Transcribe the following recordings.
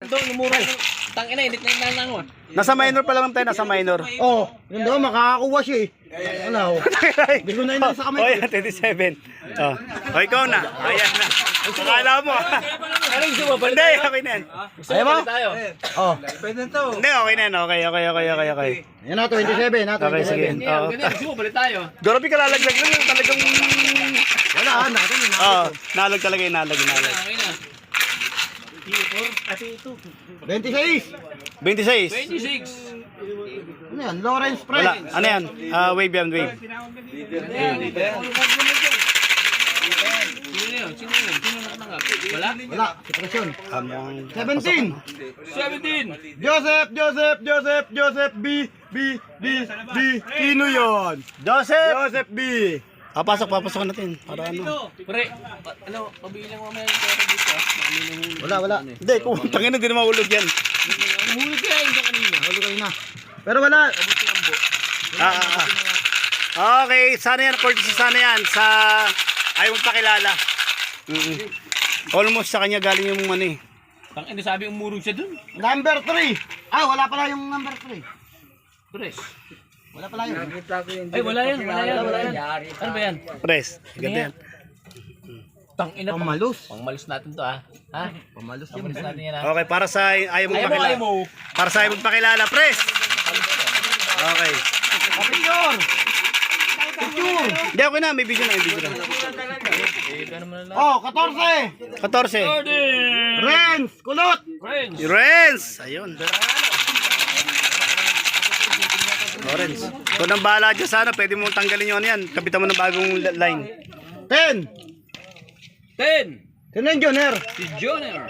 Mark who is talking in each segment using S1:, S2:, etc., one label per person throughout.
S1: Doon, umura. Tangina, init na yung nanang mo.
S2: Nasa minor pa lang tayo, nasa minor.
S3: Oh, yun daw, makakakuha siya eh. Ano? Hindi ko na yun sa kamay.
S2: Oh, yan, 27. Oh. oh, ikaw na. Ayan na. Akala mo.
S1: Ano yung sumo?
S2: Hindi, okay na yan.
S3: Ayaw mo?
S1: tayo.
S3: Oh,
S2: Hindi, okay na yan. Okay, okay, okay, okay, okay.
S3: yan na, 27 na, 27.
S2: Okay, sige.
S1: Hindi,
S2: Oo.
S1: ganyan. Sumo, balik tayo.
S2: Grabe ka lalaglag lang talagang...
S3: Wala, ah, natin.
S2: Oo, nalag talaga yung nalag, nalag.
S1: Okay na.
S3: 26.
S2: 26.
S1: 26.
S3: Ano yan? Lawrence Fred.
S2: Wala. Ano yan? Ah, wave yan, wave.
S1: Sino yun? Sino yun? Sino na natanggap? Wala?
S3: Wala, depression.
S2: Among...
S3: 17.
S1: 17.
S3: Joseph, Joseph, Joseph, Joseph B, B, B, B. Sino yun?
S2: Joseph!
S3: Joseph B.
S2: Ah, pasok, papasok natin. Para ano?
S1: Pre, ano, pabilang mamaya yung pera dito. ah. Ano
S3: Wala, wala.
S2: Hindi, kung tangin na, hindi na mahulog yan.
S1: Nahulog ka yun sa kanina.
S3: Halo kayo na. Pero wala.
S2: Ah, ah, ah. Okay, sana yan, courtesy sana yan sa ayaw mong pakilala. Mm Almost sa kanya galing yung ano eh.
S1: Tangina, sabi umurog siya dun.
S3: Number 3. Ah, wala pala yung number 3.
S1: Pre.
S3: Wala pala yun.
S1: Ay, wala yan. Wala yan. Wala yan. Ano ba yan?
S2: Press. Ganda yan.
S1: Tangina. pang-
S3: Pamalos.
S1: Pangmalis natin to ah. Ha?
S3: Pamalos yun.
S1: Pangmalis natin yan ah.
S2: Okay, para sa ayaw mong
S1: Ayaw mo,
S2: pakilala.
S1: ayaw mo.
S2: Para sa ayaw mong pakilala, press. Okay.
S3: Picture. Picture.
S2: Hindi, okay na. May video na, may video na.
S3: Oh, 14.
S2: 14.
S3: Renz, kulot.
S1: Friends.
S2: Renz! Ayun. Orange. Kung nang bahala dyan sana, pwede mong tanggalin yun yan. Kapitan mo ng bagong li- line.
S3: 10.
S1: 10.
S3: Sino yung Joner?
S1: Si Joner.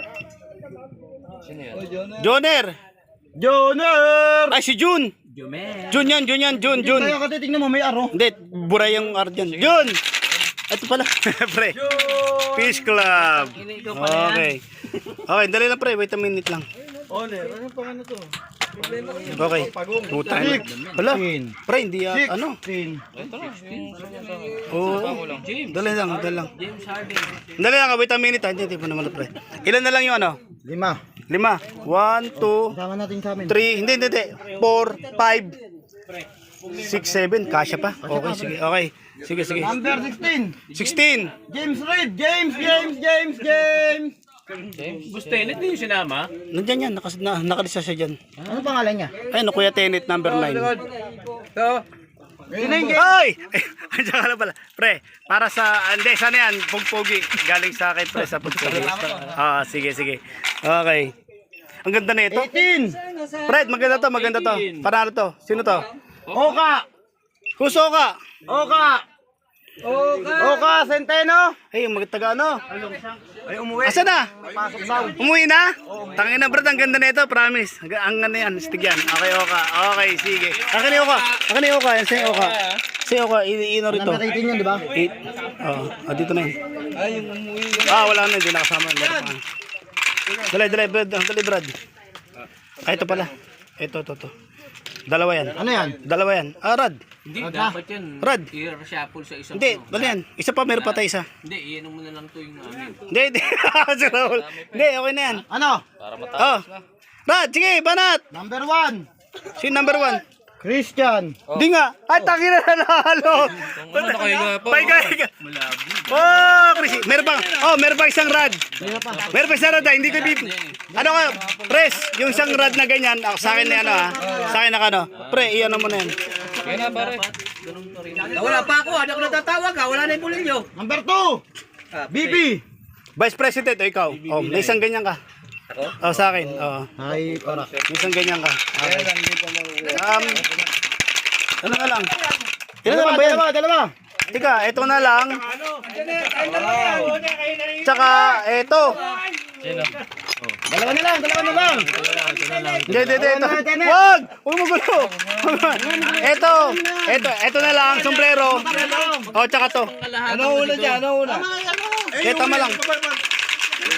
S2: Joner!
S3: Joner!
S2: Ay, si Jun! Jun yan, Jun yan, Jun, Jun.
S3: Kaya kasi tingnan mo may aro.
S2: Hindi, buray yung art dyan. Jun! Ito pala, pre. Fish Club. Okay. Okay, dali lang pre, wait a minute lang.
S3: Oner, ano pa ano to?
S2: Okay. Puta na. Wala. Pre, hindi yan. Ano?
S3: 10.
S2: Oo.
S1: James.
S2: Dali lang, dali lang.
S1: James Harden.
S2: Dali lang, wait a minute. Hindi, hindi pa naman pre. Ilan na lang yung ano?
S3: Lima.
S2: Lima. One, two,
S3: Sama natin sa amin.
S2: three, hindi, hindi, hindi. Four, five, six, seven. Kasya pa? Okay, sige. Okay. Sige, sige.
S3: Number 16.
S2: 16.
S3: James Reed. James, James, James, James.
S1: Gusto yun. Hindi yung sinama.
S2: Nandyan yan, nakas, na, nakalisa siya dyan.
S3: Ano pangalan niya?
S2: Ay, no, Kuya Tenet, number 9.
S3: Sino yung
S2: Ay! Andiyan ka na pala. Pre, para sa, hindi, sana yan, pugpugi. Galing sa akin, pre, sa pugpugi. Ah, sige, sige. Okay. Ang ganda na ito.
S3: 18.
S2: Fred, maganda to, maganda to. Panalo to. Sino to?
S3: Oka.
S2: Kuso ka!
S3: Oka. Oka. Oka, Centeno.
S2: Ay, yung magtaga ano?
S3: Ay, umuwi.
S2: Asa na?
S3: Pasok.
S2: Umuwi na? Tangin na, Brad, ang ganda na ito, promise. Ang, ang ganda yan, stig yan. Okay, Oka. Okay, sige. Akin ni Oka. Akin ni Oka. Yan, si Oka. Si Oka, i- ino rito.
S3: 18 yun, di ba?
S2: Eight. Oh, ah, dito na yun. Ay, yung umuwi. Ah, wala na, hindi nakasama. Dali, dali, Brad. Dali, Brad. Ah, ito pala. Ito, ito, ito. Dalawa yan.
S3: Ano yan?
S2: Dalawa yan. Ah, Rad.
S1: Hindi,
S3: Rad
S1: dapat yan.
S2: Rad.
S1: I-reshuffle sa isang.
S2: Hindi, dali yan. Isa pa, meron pa tayo isa.
S1: Hindi, iyan mo na lang to yung amin.
S2: Hindi, hindi. si Raul. Hindi, okay na yan.
S3: Ano?
S2: Oh. Rad, sige, banat.
S3: Number 1.
S2: Si number one.
S3: Christian.
S2: Hindi nga. Ay, tangin na nanalo.
S1: ano kayo nga po?
S2: Bye, guys. Oh, Chris. Meron pa. Oh, meron pa isang rad. Meron pa isang rad. ah, Hindi ko bip. Ano ka? Pres, yung isang rad na ganyan. Ako, sa akin na ano ha. Sa akin na ano. Pre, iyan mo na yan.
S1: Kaya na, pare.
S4: Wala pa ako, hindi ako natatawag ha, wala na yung pulilyo.
S3: Number 2. BP.
S2: Vice President, o ikaw. Oh, may isang ganyan ka. Oh, sa akin. Oh,
S3: Ay,
S2: may isang ganyan ka. Okay. Um, ano na lang? Ilan na lang ba yan?
S3: Dalawa, dalawa.
S2: Tika, ito na lang. Tsaka, ito.
S3: Dalawa na lang, dalawa na lang.
S2: Hindi, hindi. Ito. Wag! Huwag mo gulo. Ito. Ito. Ito na lang. Sombrero. O, tsaka to.
S4: Ano una dyan, ano una?
S2: Eh, tama lang.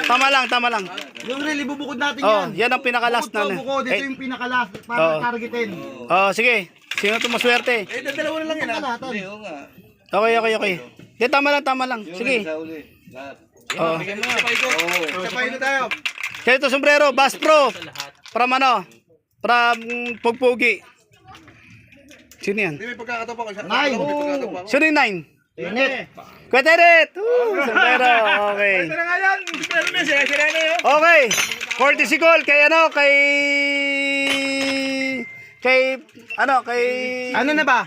S2: Tama lang, tama lang.
S3: Yung reel, ibubukod natin
S2: Oh,
S3: yan.
S2: yan ang pinaka-last na.
S3: Bukod bukod. Ito
S2: Eh,
S3: yung pinaka-last para targetin.
S2: oh, sige. Sino to maswerte?
S4: Eh, dalawa na lang yan ha.
S3: Kalahatan.
S4: Oo nga.
S2: Okay, okay, okay. Hindi, tama lang, tama lang. Sige.
S4: Sa uli. Lahat.
S2: Oh.
S4: Sabay ko. Tayo.
S2: Ganito sombrero, Bass Pro. From ano? From Pugpugi. Sino yan?
S3: Hindi may pagkakataon pa. Nine.
S2: Sino yung nine? Kuya Tenet! Woo! Sombrero, okay.
S3: Ito na nga yan. Pero na siya. Sira na yun.
S2: Okay. Courtesy call kay ano, kay... Kay... Ano, kay...
S3: Ano na ba?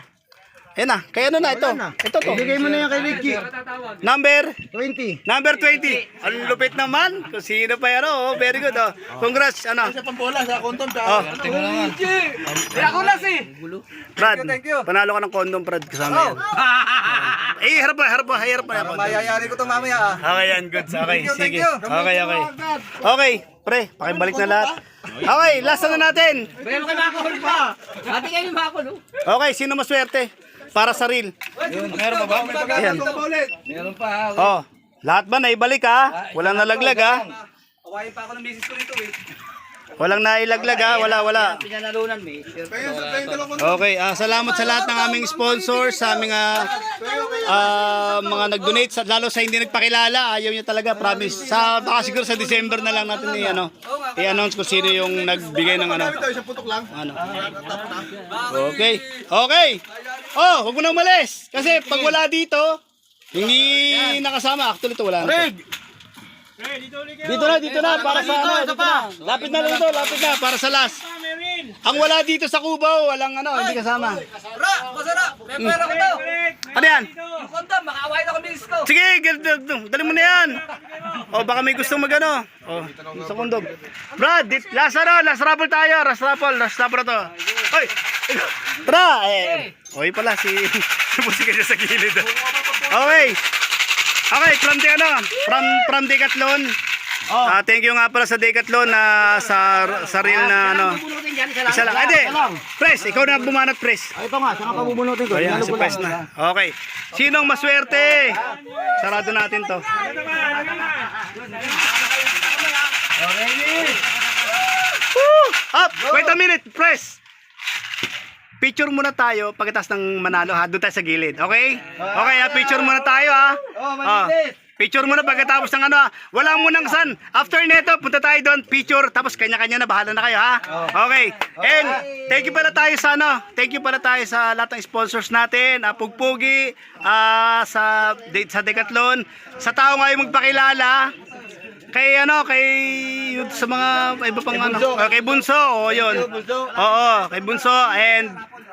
S2: Ayan na, kay ano na ito? Ito to.
S3: Ibigay mo na yan kay Ricky.
S2: Number?
S3: 20.
S2: Number 20. Ang lupit naman. Kung sino pa yan, oh. Very good, oh. Congrats, ano.
S3: Sa pambola, sa kondom, sa...
S2: Oh,
S4: Ako na si.
S2: Brad, panalo ka ng condom, Brad, kasama yan. Eh, harap ba, harap ba, harap ba. harap ba.
S4: Mayayari ko to mamaya ah.
S2: Okay yan, good. Okay, sige.
S4: you.
S2: Okay, okay. Okay, pre, pakibalik na lahat. Okay, last na natin.
S4: Pero kay Makol pa. Ate kayo oh.
S2: Okay, sino maswerte? Para sa reel.
S4: Meron pa ba?
S2: Ayan.
S4: Meron pa.
S2: Oh, lahat ba naibalik ha? Walang nalaglag ha?
S4: Kawain pa ako ng misis ko nito eh.
S2: Walang nailaglag ha? Wala, wala.
S4: Pinanalunan may.
S2: Okay, ah, salamat sa lahat ng aming sponsors, sa aming ah, ah, mga nag-donate, sa, lalo sa hindi nagpakilala, ayaw niya talaga, promise. Sa, baka siguro sa December na lang natin i, ano, i-announce kung sino yung nagbigay ng ano.
S3: Ito, isang putok lang.
S2: ano. Okay, okay. Oh, huwag mo na umalis. Kasi pag wala dito, hindi nakasama. Actually, ito wala na. to. Dito na, dito na, para sa ano, dito na. Lapit na lang ito, lapit na, para sa last. Ang wala dito sa Cubao, walang ano, hindi kasama.
S4: Ra, masara. May pera ko to.
S2: Ano yan?
S4: Yung ako ng misis ko.
S2: Sige, gal- gal- dali mo na yan. O baka may gusto mag ano. O, sa kundog. Brad, dit, last ano, last raffle tayo. Last raffle, last raffle na to. Hoy! Tara! Eh, okay pala, si... Pusi ka siya sa gilid. Okay. Okay, from the ano, from, from Decathlon. Ah, thank you nga pala sa Decathlon na sa sa real na ano.
S4: Punutin dyan, isa lang.
S2: Ade, Pres, ikaw na bumanat, Pres.
S3: Ito nga, saan ka bubunutin ko?
S2: Ayan, si Pres na. Okay. Sinong maswerte? Sarado natin to. Woo! Up! Wait a minute, Pres. Picture muna tayo pagkatapos ng manalo ha. Doon tayo sa gilid. Okay? Okay ha, picture muna tayo ha. Oh, Picture muna pagkatapos ng ano ha. Wala mo nang san. After neto, punta tayo doon. Picture. Tapos kanya-kanya na. Bahala na kayo ha. Okay. And thank you pala tayo sa ano. Thank you pala tayo sa lahat ng sponsors natin. Uh, Pugpugi. ah, sa, de- sa Decathlon. Sa tao ngayon magpakilala. Kay ano, kay sa mga iba pang ano, Ah, kay Bunso, oh, yun. Oo, kay Bunso and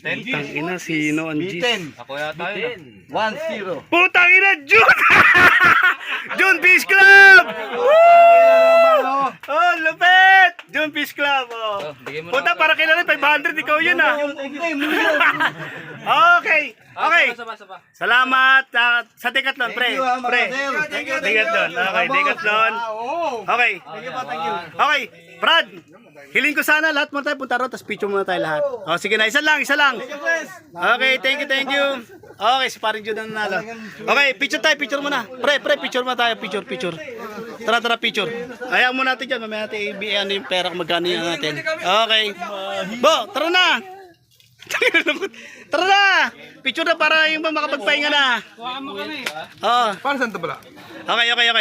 S2: Putang ina si Ino ang Jis. Ako
S3: yata yun. 1-0.
S2: Putang ina Jun! Jun Fish Club! Woo! Oh, lupit! Jun Peace Club, oh. Puta, para kilala 500, ikaw yun, ah. okay, okay. Salamat ah, sa Decathlon, pre. Pre. Decathlon, okay, Decathlon. Okay. Okay, Brad. Hiling ko sana lahat mo tayo punta ron, tapos picture muna tayo lahat. O, sige na, isa lang, isa lang. Okay, thank you, thank you. Okay, si paring Jude na nanalo. Okay, picture tayo, picture muna. Pre, pre, picture muna tayo, picture, picture. Tara, tara, picture. Ayaw mo natin dyan, mamaya natin i- ano yung pera kung magkano yan natin. Okay. Bo, tara na. tara na. Picture na para yung makapagpahinga na. Oo.
S3: Para saan ito pala?
S2: Okay, okay, okay.